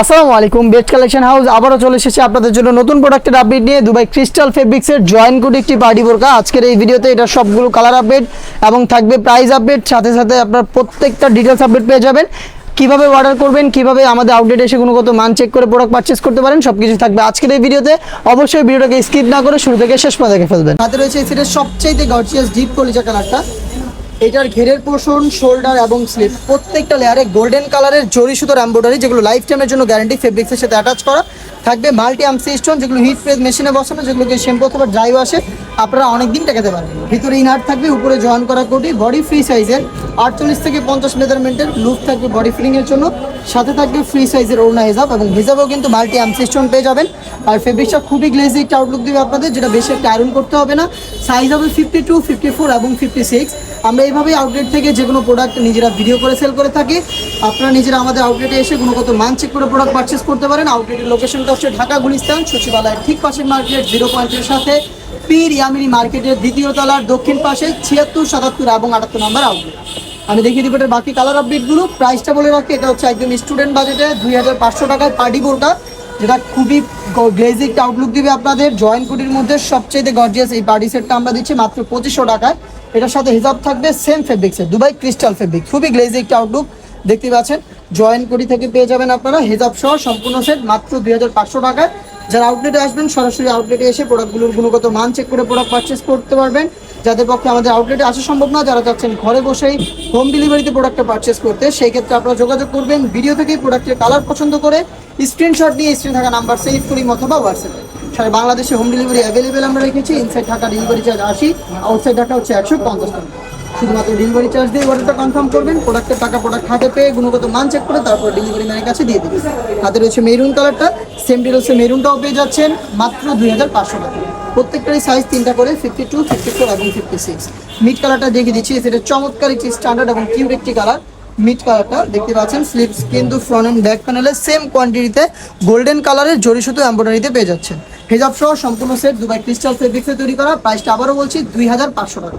আসসালামু আলাইকুম best collection house আবারও চলে এসেছে আপনাদের জন্য নতুন প্রোডাক্টের আপডেট নিয়ে দুবাই ক্রিস্টাল ফেব্রিক্সের জয়েন কোড একটি পার্টি বোরকা। আজকের এই ভিডিওতে এটা সবগুলো কালার আপডেট এবং থাকবে প্রাইস আপডেট সাথে সাথে আপনার প্রত্যেকটা ডিটেলস আপডেট পেয়ে যাবেন। কীভাবে অর্ডার করবেন, কীভাবে আমাদের আউটলেট এসে গুণগত মান চেক করে প্রোডাক্ট পারচেস করতে পারেন, সবকিছু থাকবে আজকের এই ভিডিওতে। অবশ্যই ভিডিওটাকে স্কিপ না করে শুরু থেকে শেষ পর্যন্ত দেখে ফেলবেন। হাতে রয়েছে এই সেটের সবচাইতে গর্জিয়াস ডিপ কলিজা কালারটা এটার ঘেরের পোষণ, শোল্ডার এবং স্লিপ। প্রত্যেকটা লেয়ারে গোল্ডেন কালারের জরি সুতোর এম্ব্রয়ডারি যেগুলো লাইফ টাইমের জন্য গ্যারান্টি ফেব্রিক্সের সাথে অ্যাটাচ করা। থাকবে মাল্টি আর্ম স্টোন যেগুলো হিট প্রেস মেশিনে বসানো, যেগুলোকে শ্যাম্পু অথবা ড্রাই ওয়াশে আপনারা অনেক দিন টেকাতে পারেন ভিতরে ইনার থাকবে, উপরে জয়েন করা কোটি বডি ফ্রি সাইজের আটচল্লিশ থেকে পঞ্চাশ মেজারমেন্টের লুক থাকবে বডি ফিলিংয়ের জন্য। সাথে থাকবে ফ্রি সাইজের ওড়না হিসাব এবং হিসাবেও কিন্তু মাল্টি আমসি স্টোন পেয়ে যাবেন। আর ফেব্রিক্সটা খুবই গ্লেজি একটা আউটলুক দেবে আপনাদের, যেটা বেশি একটা আয়রন করতে হবে না। সাইজ হবে ফিফটি টু ফিফটি ফোর এবং ফিফটি সিক্স আমরা এইভাবেই আউটলেট থেকে যে কোনো প্রোডাক্ট নিজেরা ভিডিও করে সেল করে থাকি। আপনারা নিজেরা আমাদের আউটলেটে এসে গুণগত মান চেক করে প্রোডাক্ট পারচেস করতে পারেন। আউটলেটের লোকেশনটা হচ্ছে ঢাকা, গুলিস্তান, সচিবালয়ের ঠিক পাশের মার্কেট জিরো পয়েন্টের সাথে। পীর ইয়ামিনী মার্কেটের দ্বিতীয় তলার দক্ষিণ পাশে ছিয়াত্তর, সাতাত্তর এবং আটাত্তর নম্বর আউটলেট আমি দেখিয়ে দিব এটার বাকি কালার আপডেটগুলো প্রাইসটা বলে রাখি, এটা হচ্ছে একদম স্টুডেন্ট বাজেটে দুই হাজার পাঁচশো টাকায় পার্টি বোরকা যেটা খুবই গ্লেজিক আউটলুক দিবে আপনাদের। জয়েন্ট কুটির মধ্যে সবচেয়ে গর্জিয়াস এই পার্টি সেটটা আমরা দিচ্ছি মাত্র পঁচিশশো টাকায়। এটার সাথে হিসাব থাকবে সেম ফেব্রিক্সের দুবাই ক্রিস্টাল ফেব্রিক খুবই গ্লেজি একটা আউটলুক দেখতে পাচ্ছেন। জয়েন্ট কুটি থেকে পেয়ে যাবেন আপনারা হিসাব সহ সম্পূর্ণ সেট মাত্র দুই হাজার পাঁচশো টাকায়। যারা আউটলেটে আসবেন, সরাসরি আউটলেটে এসে প্রোডাক্টগুলোর গুণগত মান চেক করে প্রোডাক্ট পারচেস করতে পারবেন। যাদের পক্ষে আমাদের আউটলেটে আসা সম্ভব না, যারা চাচ্ছেন ঘরে বসেই হোম ডেলিভারিতে প্রোডাক্টটা পারচেস করতে, সেই ক্ষেত্রে আপনারা যোগাযোগ করবেন ভিডিও থেকেই প্রোডাক্টের কালার পছন্দ করে স্ক্রিনশট নিয়ে স্ক্রিনে থাকা নাম্বার সেভ করি অথবা হোয়াটসঅ্যাপে সারা বাংলাদেশে হোম ডেলিভারি অ্যাভেলেবেল আমরা রেখেছি ইনসাইড ঢাকা ডেলিভারি চার্জ আশি আউটসাইড ঢাকা হচ্ছে একশো পঞ্চাশ টাকা। শুধুমাত্র ডেলিভারি চার্জ দিয়ে অর্ডারটা কনফার্ম করবেন প্রোডাক্টের টাকা প্রোডাক্ট হাতে পেয়ে গুণগত মান চেক করে তারপর ডেলিভারি ম্যানের কাছে দিয়ে দেবেন। হাতে রয়েছে মেরুন কালারটা সেম ডিটেলসে মেরুনটাও পেয়ে যাচ্ছেন, মাত্র দুই হাজার পাঁচশো টাকা। প্রত্যেকটারই সাইজ তিনটা করে ফিফটি টু ফিফটি ফোর এবং ফিফটি সিক্স মিড কালারটা দেখিয়ে দিচ্ছি সেটা চমৎকার একটি স্ট্যান্ডার্ড এবং কিউট একটি কালার মিড কালারটা দেখতে পাচ্ছেন স্লিপস কিন্তু ফ্রন্ট অ্যান্ড ব্যাক প্যানেলে সেম কোয়ান্টিটিতে গোল্ডেন কালারের জরি সুতো এম্ব্রয়ডারিতে পেয়ে যাচ্ছেন। হেজাব সহ সম্পূর্ণ সেট দুবাই ক্রিস্টাল ফেব্রিক্সে তৈরি করা প্রাইসটা আবারও বলছি, দুই হাজার পাঁচশো টাকা।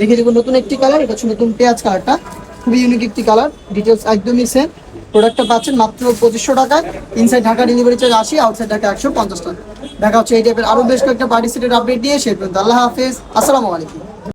দেখে দেবো নতুন একটি কালার এটা হচ্ছে নতুন পেঁয়াজ কালারটা খুবই ইউনিক একটি কালার ডিটেলস একদমই সেম প্রোডাক্টটা পাচ্ছেন মাত্র পঁচিশশো টাকা ইনসাইড ঢাকা ডেলিভারি চার্জ আশি আউটসাইড ঢাকা একশো পঞ্চাশ টাকা। দেখা হচ্ছে এই টাইপের আরও বেশ কয়েকটা পার্টি আপডেট দিয়ে সে আল্লাহ হাফিজ, আসসালামু আলাইকুম।